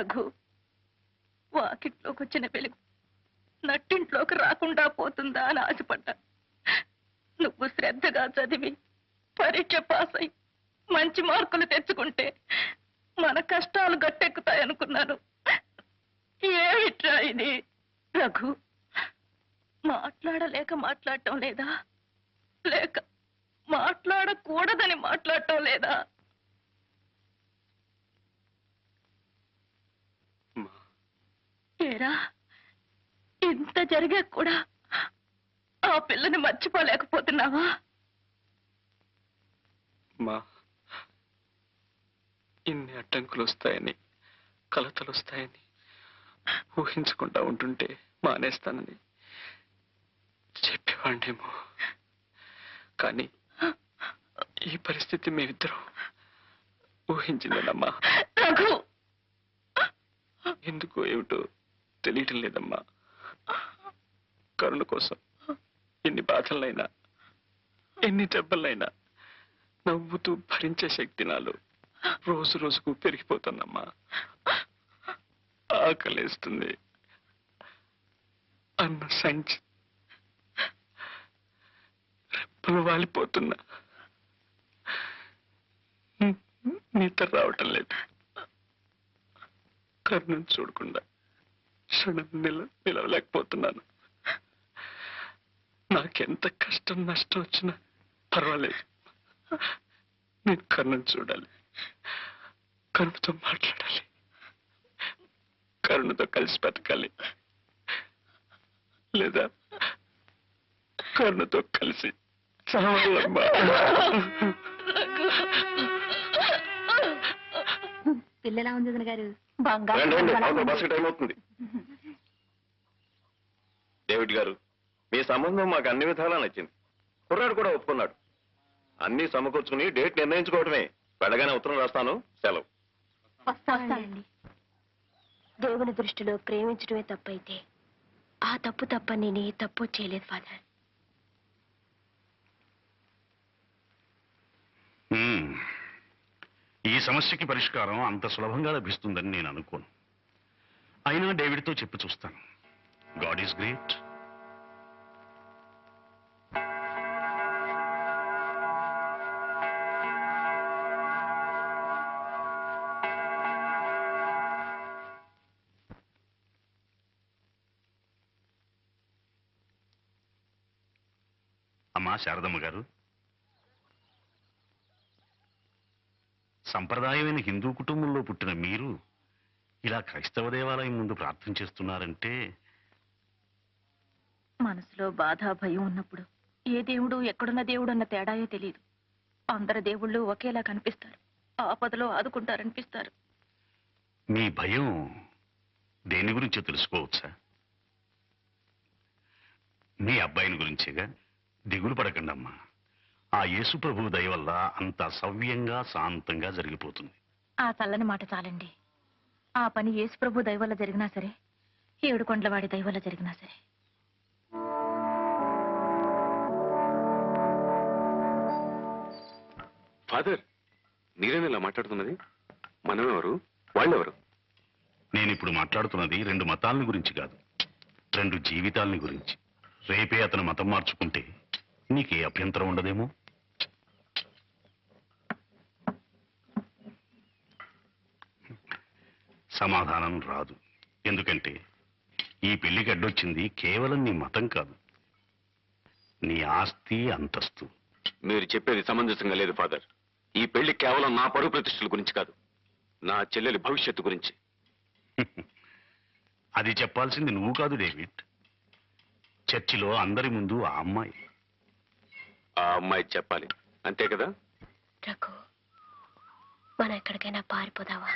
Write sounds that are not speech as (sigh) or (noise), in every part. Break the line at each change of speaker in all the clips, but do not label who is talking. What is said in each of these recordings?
రఘు వాకిట్లోకి వచ్చిన వెలుగు నట్టింట్లోకి రాకుండా పోతుందా అని ఆశపడ్డా. నువ్వు శ్రద్ధగా చదివి పరీక్ష పాస్ అయి మంచి మార్కులు తెచ్చుకుంటే మన కష్టాలు గట్టెక్కుతాయనుకున్నాను. ఏమిట్రా ఇది? రఘు మాట్లాడలేక మాట్లాడటం లేదా? లేక మాట్లాడకూడదని మాట్లాడటం లేదా
అమ్మా
ఏరా ఇంత జరిగా కూడా ఆ పిల్లని మర్చిపోలేకపోతున్నావా?
మా ఇన్ని అడ్డంకులు వస్తాయని కలతలు వస్తాయని ఊహించకుండా ఉంటుంటే మానేస్తానని చెప్పేవాడినేమో కానీ ఈ పరిస్థితి మేమిద్దరం ఊహించిందమ్మా
రఘు!
ఎందుకో ఏమిటో తెలియటం లేదమ్మా. కరుణ కోసం ఎన్ని బాధలైనా ఎన్ని దెబ్బలైనా నవ్వుతూ భరించే శక్తి నాలో రోజు రోజుకు పెరిగిపోతుందమ్మా. ఆకలేస్తుంది. అన్న సంచి రెప్పలు వాలిపోతున్నా. నిద్ర రావటం లేదు. కర్ణం చూడకుండా క్షణం నిల నిలవలేకపోతున్నాను. నాకెంత కష్టం నష్టం వచ్చినా పర్వాలేదు. నేను కరుణను చూడాలి. కరుణతో మాట్లాడాలి. కరుణతో కలిసి బతకాలి. లేదా కరుణతో కలిసి చావాలమ్మా.
పిల్లలా ఉంది వదిన గారు?
డేవిడ్ గారు మీ సంబంధం మాకు అన్ని విధాలా నచ్చింది. కుర్రాడు కూడా ఒప్పుకున్నాడు. అన్ని సమకూర్చుకుని డేట్ నిర్ణయించుకోవడమే వెళ్ళగానే ఉత్తరం రాస్తాను. సెలవు.
దేవుని దృష్టిలో ప్రేమించడమే తప్పైతే ఆ తప్పు తప్ప నేను ఏ తప్పు చేయలేదు ఫాదర్.
మ్మ్. ఈ సమస్యకి పరిష్కారం అంత సులభంగా లభిస్తుందని నేను అనుకోను. అయినా డేవిడ్తో చెప్పి చూస్తాను. God is great. అమ్మా శారదమ్మ గారు. సంప్రదాయమైన హిందూ కుటుంబంలో పుట్టిన మీరు ఇలా క్రైస్తవ దేవాలయం ముందు ప్రార్థన చేస్తున్నారంటే
మనసులో బాధ భయం ఉన్నప్పుడు ఏ దేవుడు ఎక్కడున్న దేవుడు అన్న తేడాయో తెలియదు అందరు దేవుళ్ళు ఒకేలా కనిపిస్తారు. ఆపదలో ఆదుకుంటారనిపిస్తారు.
మీ భయం దేని గురించో తెలుసుకోవచ్చా? మీ అబ్బాయిని గురించేగా దిగులు పడకండి అమ్మా ఆ యేసు ప్రభు దయ వల్ల అంత సవ్యంగా శాంతంగా జరిగిపోతుంది.
ఆ చల్లని మాట చాలండి. ఆ పని యేసుప్రభు దయ వల్ల జరిగినా సరే ఏడు కొండలవాడి దయ వల్ల జరిగినా సరే.
ఫాదర్ మీరేనా ఇలా మాట్లాడుతున్నది? మనమెవరు? వాళ్ళెవరు?
నేను ఇప్పుడు మాట్లాడుతున్నది రెండు మతాలని గురించి కాదు. రెండు జీవితాలని గురించి. రేపే అతను మతం మార్చుకుంటే నీకే అభ్యంతరం ఉండదేమో? సమాధానం రాదు. ఎందుకంటే ఈ పెళ్ళికి అడ్డొచ్చింది కేవలం నీ మతం కాదు. నీ ఆస్తి అంతస్తు.
మీరు చెప్పేది సమంజసంగా లేదు ఫాదర్. ఈ పెళ్ళి కేవలం నా పరువు ప్రతిష్టల గురించి కాదు. నా చెల్లెలి భవిష్యత్తు గురించి. (laughs)
అది చెప్పాల్సింది నువ్వు కాదు డేవిడ్. చర్చిలో అందరి ముందు ఆ అమ్మాయి.
ఆ అమ్మాయి చెప్పాలి. అంతే కదా?
రఘు మనం ఎక్కడికైనా పారిపోదావా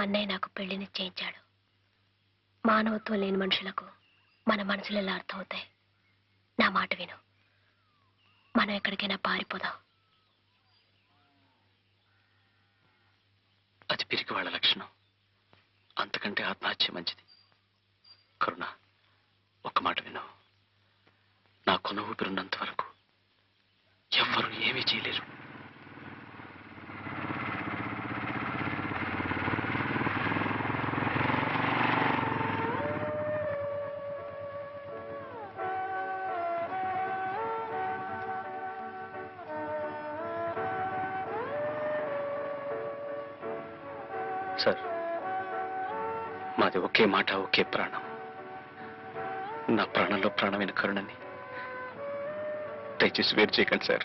అన్నయ్య నాకు పెళ్ళి నిశ్చయించాడు మానవత్వం లేని మనుషులకు మన మనసులు ఎలా అర్థమవుతాయి? నా మాట విను. మనం ఎక్కడికైనా పారిపోదాం.
అది పిరికి వాళ్ళ లక్షణం. అంతకంటే ఆత్మహత్య మంచిది. కరుణ
ఒక మాట విను. నా కొన ఊపిరున్నంత వరకు ఎవ్వరూ ఏమీ చేయలేరు. సార్. మాది ఒకే మాట ఒకే ప్రాణం. నా ప్రాణంలో ప్రాణమైన కరుణని దయచేసి వేరు చేయకండి సార్.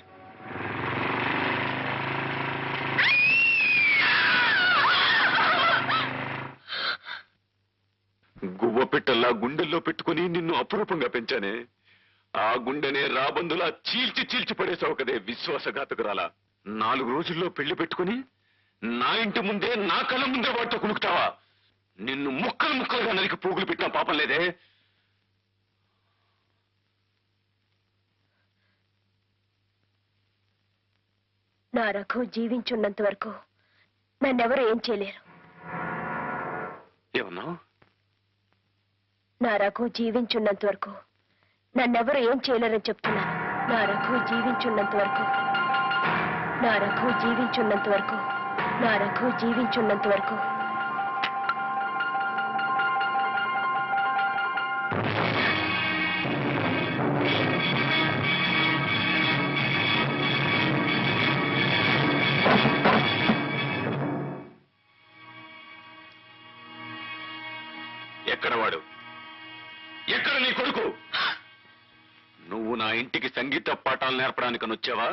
గువ్వ పెట్టల్లా గుండెల్లో పెట్టుకుని నిన్ను అపురూపంగా పెంచానే. ఆ గుండెనే రాబందులా చీల్చి చీల్చి పడేసావు కదే విశ్వాసఘాతకురాలా. నాలుగు రోజుల్లో పెళ్ళి పెట్టుకుని నా ఇంటి ముందే నా కళ్ళ ముందే వాటితో కునుకుతావా? నిన్ను ముక్కలు ముక్కలుగా నరికి పోగులు పెట్టిన పాపం లేదే?
నా రఘు జీవించున్నంత వరకు నన్నెవరు ఏం చేయలేరు. నా రఘు జీవించున్నంత వరకు నన్నెవరు ఏం చేయలేరని చెప్తున్నాను. నా రఘు జీవించున్నంత వరకు నా రఘు జీవించున్నంత వరకు నా రఘు జీవించున్నంత వరకు.
ఎక్కడ వాడు? ఎక్కడ నీ కొడుకు? నువ్వు నా ఇంటికి సంగీత పాఠాలు నేర్పడానికి వచ్చావా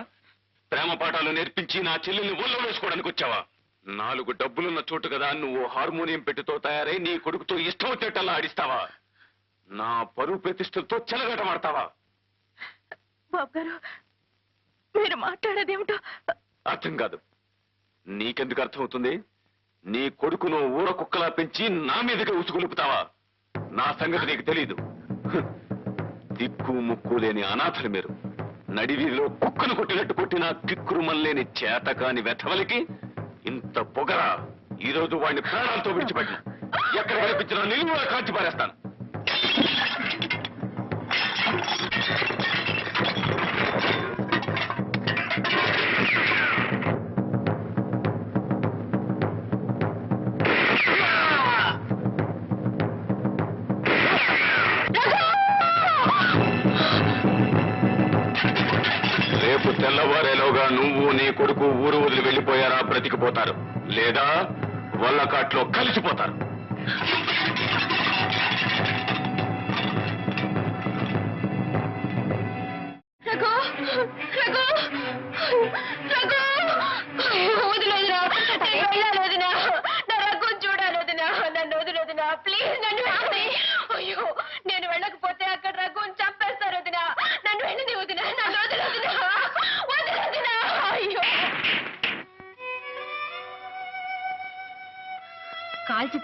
ప్రేమ పాఠాలు నేర్పించి నా చెల్లెల్ని ఒళ్ళో వేసుకోవడానికి వచ్చావా నాలుగు డబ్బులున్న చోటు కదా నువ్వు హార్మోనియం పెట్టితో తయారై నీ కొడుకుతో ఇష్టం వచ్చేటల్లా ఆడిస్తావా? నా పరువు ప్రతిష్టలతో చెలగటమాడతావా
బాబు గారు మీరు మాట్లాడేదేమిటో?
అర్థం కాదు. నీకెందుకు అర్థమవుతుంది? నీ కొడుకును ఊర కుక్కలా పెంచి నా మీదకి ఉసుగొలుపుతావా? నా సంగతి నీకు తెలీదు. దిక్కు ముక్కు లేని అనాథలు మీరు. నడివీధిలో కుక్కను కొట్టినట్టు కొట్టిన కిక్కురుమన్ లేని చేతకాని వెధవలికి ఇంత పొగరా ఈ రోజు వాడిని ప్రాణాలతో విడిచిపెట్టిన. ఎక్కడ కనిపించినా నిలువులా కాల్చి పారేస్తాను. రేపు తెల్లవారే నువ్వు నీ కొడుకు ఊరు వదిలి వెళ్ళిపోయారా బ్రతికిపోతారు లేదా వల్లకాట్లో కలిసిపోతారు.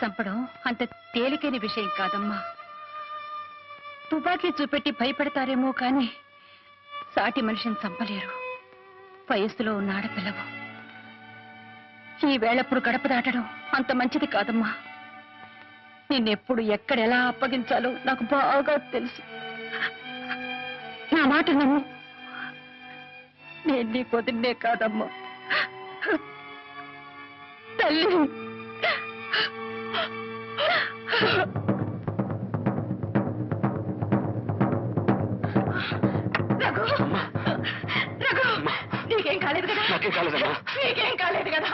చంపడం అంత తేలికైన విషయం కాదమ్మా. తుపాకీ చూపెట్టి భయపెడతారేమో కానీ సాటి మనిషిని చంపలేరు. వయస్సులో ఉన్న ఆడపిల్లవు. ఈ వేళప్పుడు గడప దాటడం అంత మంచిది కాదమ్మా. నిన్నెప్పుడు ఎక్కడెలా అప్పగించాలో నాకు బాగా తెలుసు. నా మాట నమ్ము. నేను నీ కొదిన్నే కాదమ్మా. తల్లి. నీకేం కాలేదు కదా?
నాకేం కాలేదమ్మా.
నీకేం కాలేదు కదా?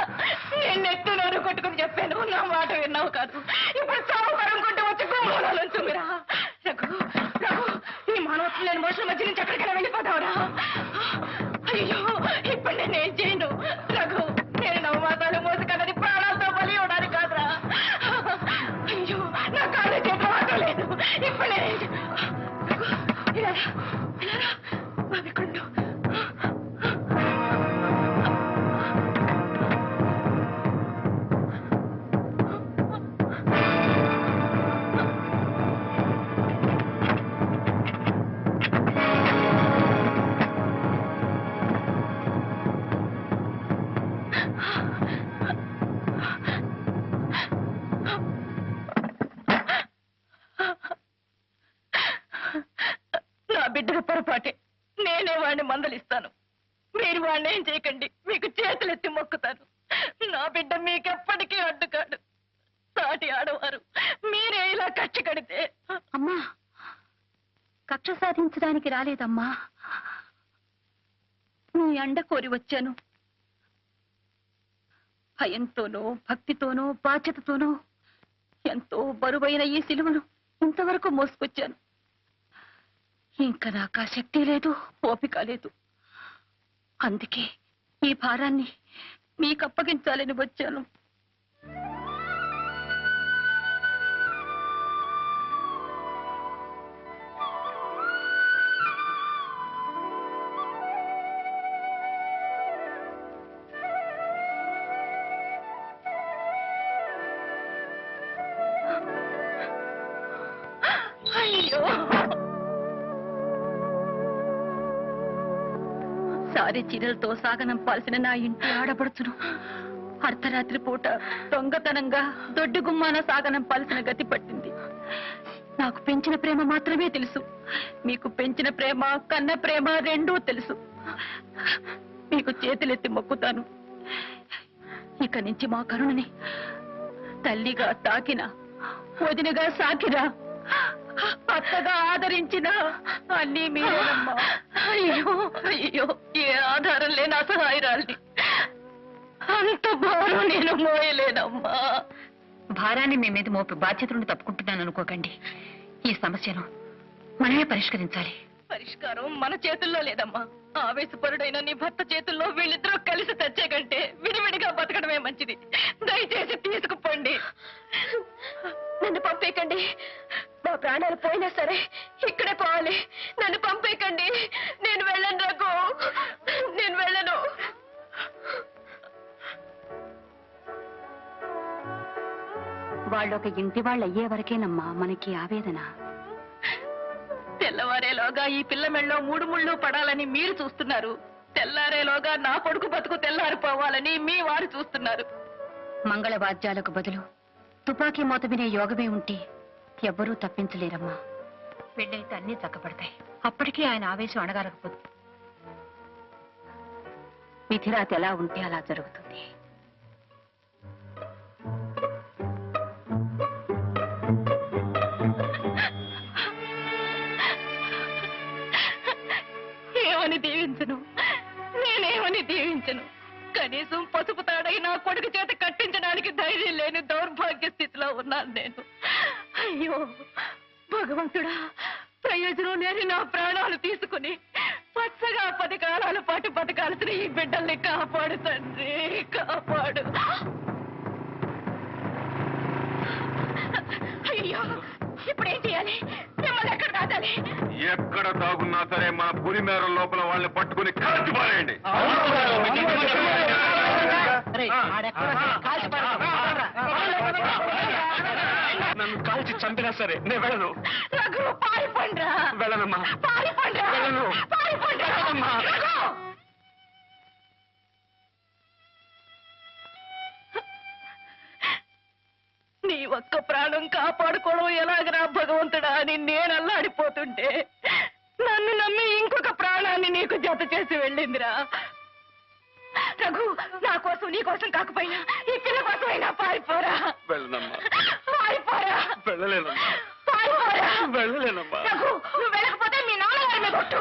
నేను నెత్తు నోరు కొట్టుకుని చెప్పాను. నా మాట విన్నావు కాదు. ఇప్పుడు చావు కడుక్కుంటూ వచ్చి గోమూలంచుమిరా రఘు రఘు ఈ మానవత్వం లేని మనుషుల మధ్య నుంచి ఎక్కడికైనా వెళ్ళిపోతావురా. కొట్టిన పొరపాటే. నేనే వాడిని మందలిస్తాను. మీరు వాడిని ఏం చేయకండి. మీకు చేతులెత్తి మొక్కుతాను. నా బిడ్డ మీకెప్పటికీ అడ్డుకాడు. సాటి ఆడవారు మీరే ఇలా కక్ష కడితే.
అమ్మా కక్ష సాధించడానికి రాలేదమ్మా. నీ అండ కోరి వచ్చాను. భయంతోనో భక్తితోనో బాధ్యతతోనో ఎంతో బరువైన ఈ సిలువను ఇంతవరకు మోసుకొచ్చాను. ఇంకా నాకు ఆ శక్తి లేదు ఓపిక లేదు. అందుకే ఈ భారాన్ని మీకు అప్పగించాలని వచ్చాను. సారి చీరలతో సాగనంపాల్సిన నా ఇంటి ఆడపడుచును. అర్ధరాత్రి పూట దొంగతనంగా దొడ్డు గుమ్మాన సాగనంపాల్సిన గతి పట్టింది. నాకు పెంచిన ప్రేమ మాత్రమే తెలుసు. మీకు పెంచిన ప్రేమ కన్న ప్రేమ రెండూ తెలుసు. మీకు చేతులెత్తి మొక్కుతాను. ఇక నుంచి మా కరుణని తల్లిగా తాకిన వదినగా సాకిరా అత్తగా ఆదరించిన అన్నీ మీరేనమ్మా.
అయ్యో అయ్యో ఏ ఆధారం లేని అసహాయరాల్ని. అంత భారం నేను మోయలేనమ్మా.
భారాన్ని మీ మీద మోపి బాధ్యతలను తప్పుకుంటున్నాను అనుకోకండి. ఈ సమస్యను మనమే పరిష్కరించాలి.
పరిష్కారం మన చేతుల్లో లేదమ్మా. ఆవేశపరుడైన నీ భర్త చేతుల్లో వీళ్ళిద్దరూ కలిసి తెచ్చే కంటే విడివిడిగా బతకడమే మంచిది. దయచేసి తీసుకుపోండి.
నన్ను పంపేయకండి. మా ప్రాణాలు పోయినా సరే ఇక్కడే పోవాలి. నన్ను పంపేయకండి. నేను వెళ్ళను రఘు. నేను వెళ్ళను. వాళ్ళు ఒక ఇంటి వాళ్ళు అయ్యే వరకేనమ్మా మనకి ఆవేదన.
తెల్లవారేలోగా ఈ పిల్ల మెళ్ళలో మూడు ముళ్ళు పడాలని మీరు చూస్తున్నారు. తెల్లారేలోగా నా కొడుకు బతుకు తెల్లారిపోవాలని మీ వారు చూస్తున్నారు.
మంగళవాద్యాలకు బదులు తుపాకీ మోత వినే యోగమే ఉంటే ఎవ్వరూ తప్పించలేరమ్మా. పెళ్ళైతే అన్నీ చక్కబడతాయి అప్పటికీ ఆయన ఆవేశం అడగరకపోదు మిథిరాత్ ఎలా ఉంటే అలా జరుగుతుంది.
ఏమని దీవించను? నేనేమని దీవించను? కనీసం పసుపు తాడై నా కొడుకు చేత కట్టించడానికి ధైర్యం లేని దౌర్భాగ్య స్థితిలో ఉన్నాను నేను. భగవంతుడా ప్రయోజనం లేని నా ప్రాణాలు తీసుకుని పచ్చగా పది కాలాల పాటు బతకాల్సిన ఈ బిడ్డల్ని కాపాడు తండ్రి కాపాడు అయ్యో ఇప్పుడు ఏం చేయాలి మిమ్మల్ని ఎక్కడ దాచాలి
ఎక్కడ దాగున్నా సరే మన పులిమేర లోపల వాళ్ళని పట్టుకుని కాల్చి పారేయండి నన్ను కాల్చి చంపినా సరే నేను వెళ్ళను.
రఘు పారిపోండ్రా.
వెళ్ళనమ్మా.
పారిపోండ్రా.
వెళ్ళను.
పారిపోండ్రా. రఘు! నీ ఒక్క ప్రాణం కాపాడుకోవడం ఎలాగరా భగవంతుడా అని నేను అల్లాడిపోతుంటే నన్ను నమ్మి ఇంకొక ప్రాణాన్ని నీకు జత చేసి వెళ్ళిందిరా. రఘు నా కోసం నీ కోసం కాకపోయినా ఈ పిల్ల కోసమైనా పారిపోరా.
వెళ్ళనమ్మా.
పారిపోరా
వెళ్ళలేనమ్మా.
పారిపోరా
వెళ్ళలేనమ్మా.
రఘు నువ్వు వెళ్ళకపోతే మీ నాన్నగారి మీద కొట్టు